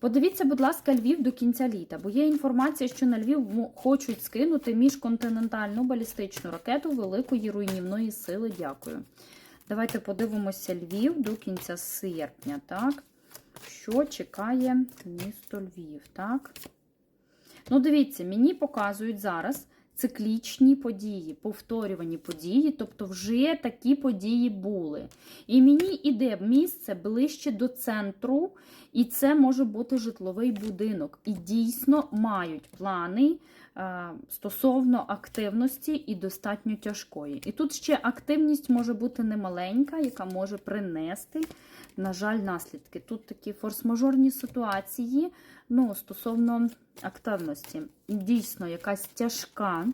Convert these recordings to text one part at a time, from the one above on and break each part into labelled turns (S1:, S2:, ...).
S1: Подивіться, будь ласка, Львів до кінця літа, бо є інформація, що на Львів хочуть скинути міжконтинентальну балістичну ракету великої руйнівної сили. Дякую. Давайте подивимося Львів до кінця серпня, так? Що чекає місто Львів, так? Ну, дивіться, мені показують зараз циклічні події, повторювані події, тобто вже такі події були. І мені іде місце ближче до центру, і це може бути житловий будинок. І дійсно мають плани е, стосовно активності і достатньо тяжкої. І тут ще активність може бути немаленька, яка може принести, на жаль, наслідки. Тут такі форс-мажорні ситуації ну, стосовно активності. Дійсно, якась тяжка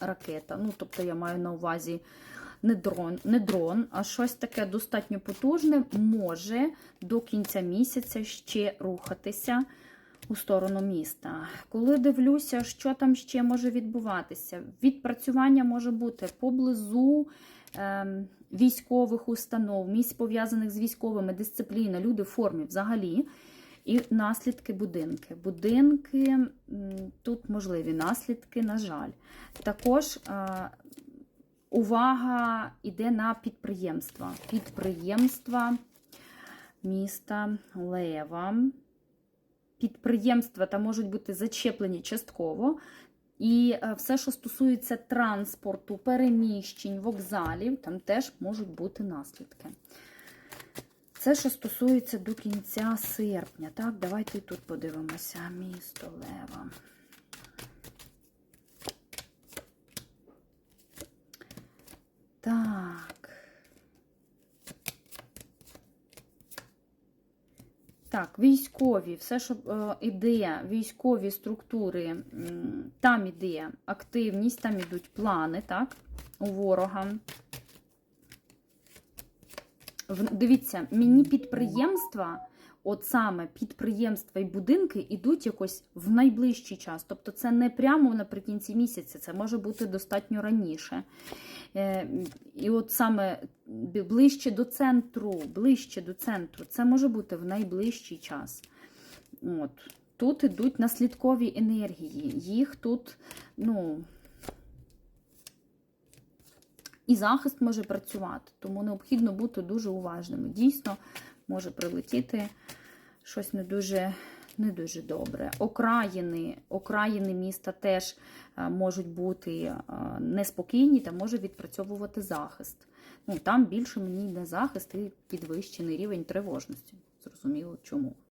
S1: ракета. Ну, тобто, я маю на увазі не дрон, не дрон, а щось таке достатньо потужне може до кінця місяця ще рухатися у сторону міста. Коли дивлюся, що там ще може відбуватися, відпрацювання може бути поблизу ем, військових установ, місць пов'язаних з військовими, дисципліна, люди в формі взагалі. І наслідки будинки. Будинки, тут можливі наслідки, на жаль. Також е, увага йде на підприємства. Підприємства міста Лева. Підприємства там можуть бути зачеплені частково. І е, все, що стосується транспорту, переміщень, вокзалів, там теж можуть бути наслідки. Це, що стосується до кінця серпня. Так, давайте тут подивимося. Місто Лева. Так. Так, військові, все, що е, іде, військові структури, там іде активність, там ідуть плани, так, у ворога. Дивіться, мені підприємства, от саме підприємства і будинки ідуть якось в найближчий час. Тобто це не прямо наприкінці місяця, це може бути достатньо раніше. Е, І от саме ближче до центру, ближче до центру, це може бути в найближчий час. От. Тут ідуть наслідкові енергії. Їх тут, ну. І захист може працювати, тому необхідно бути дуже уважними. Дійсно, може прилетіти щось не дуже, не дуже добре. Окраїни, окраїни міста теж е, можуть бути е, неспокійні та може відпрацьовувати захист. Ну, там більше мені йде захист і підвищений рівень тривожності. Зрозуміло чому.